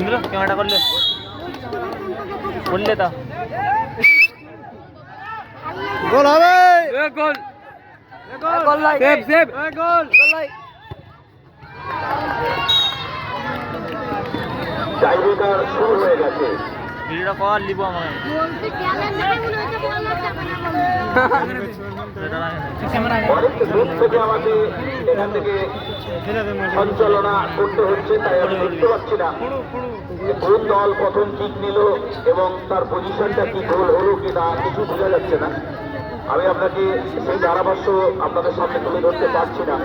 ইন্দ্র ক্যামেরাটা করলে। করলে তা গোল হবে। Goal. Goal. Save save. Goal goal. Tiebreaker শুরু হয়ে গেছে ভিডিওটা কর লিবো আমাকে। অনেক দূর থেকে আমাকে এখান থেকে সঞ্চালনা করতে হচ্ছে তাই আমি দেখতে পাচ্ছি না। কোন দল প্রথম কিক নিল এবং তার পজিশনটা কি গোল হলো কি না কিছু বোঝা যাচ্ছে না। আমি আপনাকে সেই ধারাভাষ্য আপনাদের সামনে তুলে ধরতে পারছি না।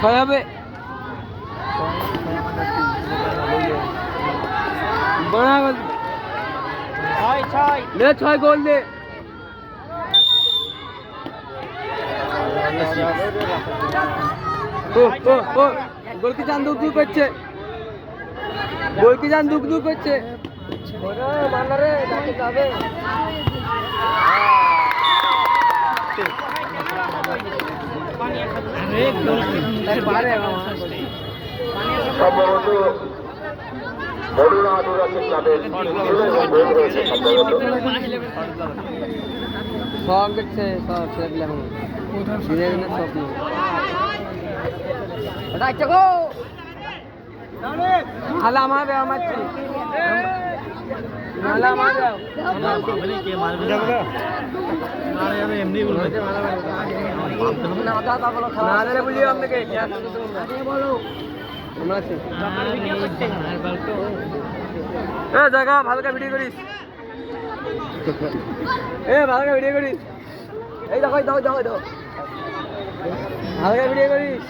ছয় হবে। ছয় ছয়। গোল দে। ও ও ও গোল কি জান দুক দুক করছে। গোল কি জান দুক দুক করছে মানরে যাবে যাবে সম্ভবত বড়ুয়া আদিবাসী ক্লাবের সব দেখছে সব আচ্ছা কে মারবে এমনি না আপনাকে বলো এ জায়গা ভালো করে ভিডিও করিস। এ ভালো করে ভিডিও করিস। এই দেখো এই দেখো দেখো দেখো। ভালো করে ভিডিও করিস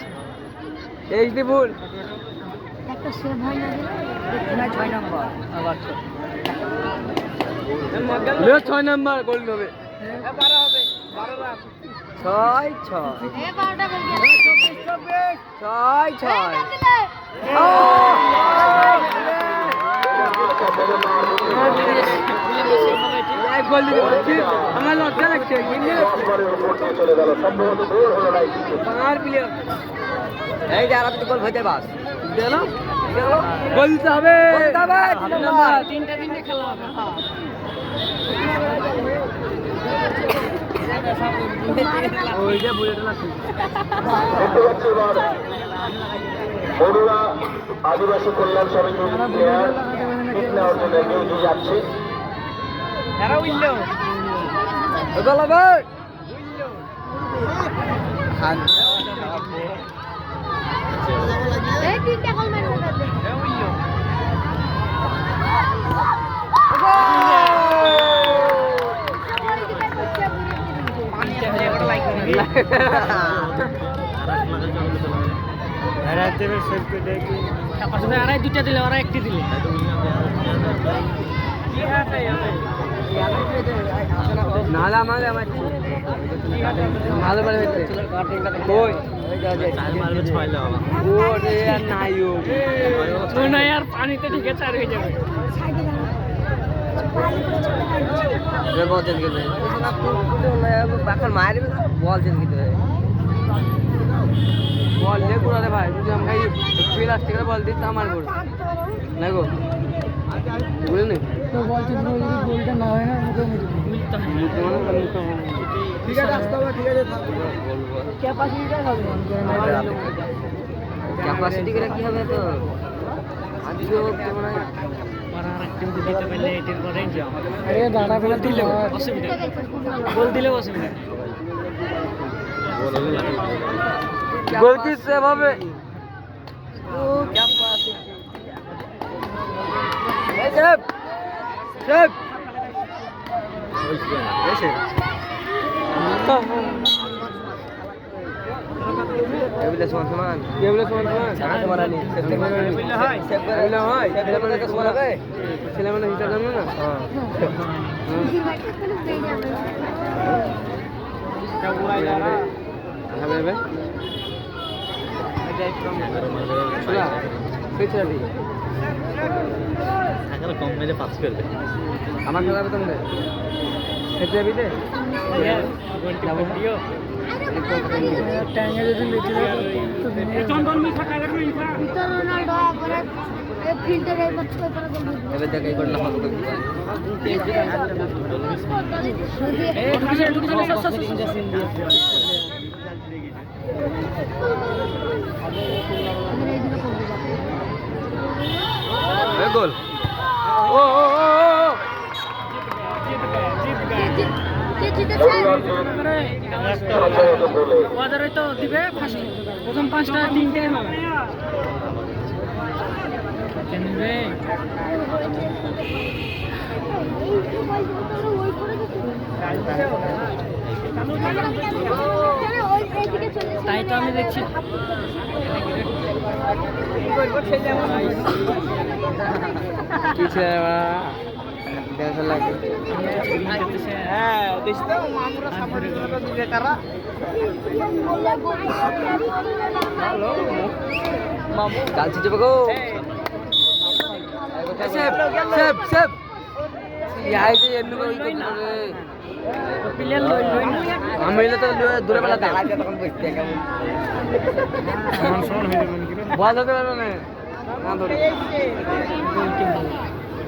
এইচডি ফুল। একটা সেভ হয় না ছয় নম্বর। লিও ছয় নাম্বার গোল হবে। ছয় ছয়। ছয় ছয়। আমার লজ্জা লাগছে এই যে আর আপনি গোল হইতে বাস গোল খেলা হবে ওই যে বুলেট লাগছে বড়ুয়া আদিবাসী কল্যাণ সমিতির প্লেয়ার কিক নেওয়ার জন্য এগিয়ে যাচ্ছে। এরা দেবে এরা উইললো আড়াই দুটা দিলে ওরা একটি দিলে। নালা মালে আমার ভালো ভালো কই? পানিতে ঠিক আছে হয়ে যাবে। এখন মায়ের বল চেঞ্জ হবে বল দিয়ে ঘুরালে ভাই যদি আমরা এই ফিল আসতে করে বল দিই তা আমার গোল না গো। বুঝলি ঠিক আছে আসতে হবে ঠিক আছে ক্যাপাসিটি করে কি হবে তো আজকেও কেমন হয়? দিলে। অসুবিধা। গোল কি সেভ হবে সেভ সেভ এগুলো সমান সমান। এগুলো সমান সমান। সারা সমান আনি এগুলো হয়? এগুলো হয়। ছেলে মানে তো সমান হবে ছেলে মানে হিসাব জানবে না? হ্যাঁ হবে শোনা সেই ছেলেটি থাকলে কম মেরে পাস করবে আমার খেলাবে তোমাদের খেতে যাবি রে এবার দেখ এই করলে হবে গোল। ও ও ও কে জিতেছে সম্ভবত বলে ওদের তো দিবে ফার্স্ট। প্রথম পাঁচটা তিনটে তাই তো আমি দেখছি। কিছু দেড়শো লাগে। হ্যাঁ কালচি যাবে গো সেভ সেভ ইহাই যে এমনি আমি তো দূরে বেলা তখন বসতে কেমন বল হতে পারবে।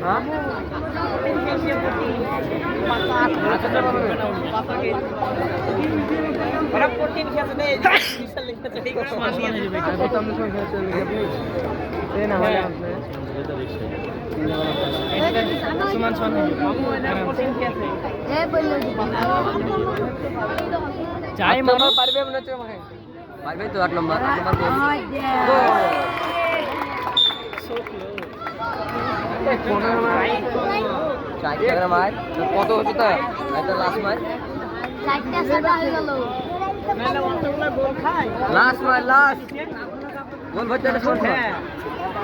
না। না সুমান মামু পারবে মনে হচ্ছে আমাকে পারবে তো আট নম্বর আট নম্বর কত হচ্ছে তো এটা লাস্ট মার লাস্ট মার লাস্ট গোল ভরতে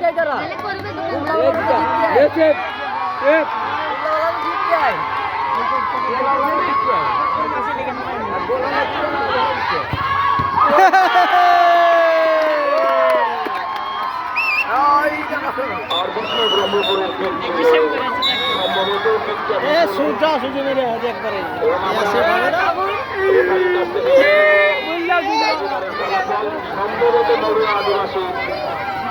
জিততে তারা সোজা সুযোগ একবারে আদিবাসী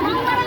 Vamos